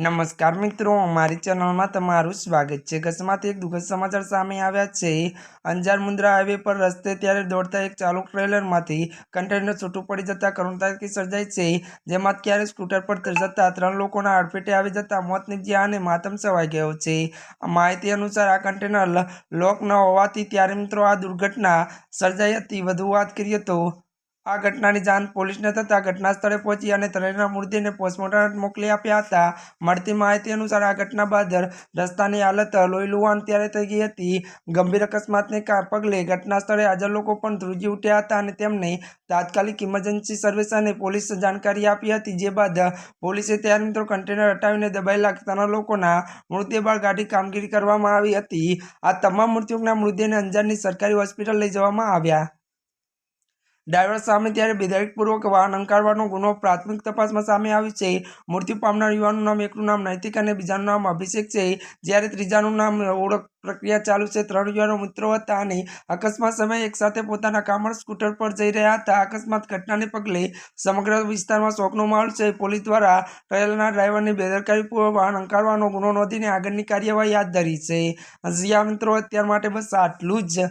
નમસ્કાર મિત્રો અમારી ચેનલમાં તમારું સ્વાગત છે. અકસ્માત એક દુઃખદ સમાચાર સામે આવ્યા છે. અંજાર મુન્દ્રા હાઈવે પર રસ્તે ત્યારે દોડતા એક ચાલુ ટ્રેલરમાંથી કન્ટેનર છૂટું પડી જતા કરુણતાથી સર્જાઈ છે, જેમાં ક્યારે સ્કૂટર પર જતા ત્રણ લોકોના અડફેટે આવી જતા મોત નીપજ્યા અને માતમ સવાઈ ગયો છે. માહિતી અનુસાર આ કન્ટેનર લોક ન હોવાથી ત્યારે મિત્રો આ દુર્ઘટના સર્જાઈ હતી. વધુ વાત કરીએ તો આ ઘટનાની જાણ પોલીસને થતાં ઘટના સ્થળે પહોંચી અને ત્રણેયના મૃતદેહને પોસ્ટમોર્ટમ મોકલી આપ્યા હતા. મળતી માહિતી અનુસાર આ ઘટના બાદ રસ્તાની હાલત લોહીલુહાણ ત્યારે થઈ ગઈ હતી. ગંભીર અકસ્માતને પગલે ઘટના સ્થળે હાજર લોકો પણ ધ્રુજી ઉઠ્યા હતા અને તેમને તાત્કાલિક ઇમરજન્સી સર્વિસ અને પોલીસ જાણકારી આપી હતી, જે બાદ પોલીસે ત્યારે મિત્રો કન્ટેનર હટાવીને દબાયેલા ત્રણ લોકોના મૃતદેહ બાદ ગાઢી કામગીરી કરવામાં આવી હતી. આ તમામ મૃત્યુકના મૃતદેહને અંજારની સરકારી હોસ્પિટલ લઈ જવામાં આવ્યા. ડ્રાઈવર સામે ત્યારે બેદરકારીપૂર્વક વાહન અંકારવાનો ગુનો પ્રાથમિક તપાસમાં સામે આવ્યો છે. મૃત્યુ પામનાર યુવાનનું નામ, એકનું નામ નૈતિક અને બીજાનું નામ અભિષેક છે. જ્યારે ત્રીજાનું નામ ઓળખ પ્રક્રિયા ચાલુ છે, ત્રણ યુવાનો મિત્રો હતા અને અકસ્માત સમયે એકસાથે પોતાના કામર સ્કૂટર પર જઈ રહ્યા હતા. અકસ્માત ઘટનાને પગલે સમગ્ર વિસ્તારમાં શોકનો માહોલ છે. પોલીસ દ્વારા ટ્રેલરના ડ્રાઈવરની બેદરકારીપૂર્વક વાહન અંકારવાનો ગુનો નોંધીને આગળની કાર્યવાહી હાથ ધરી છે. હજી મિત્રો, અત્યાર માટે બસ આટલું જ.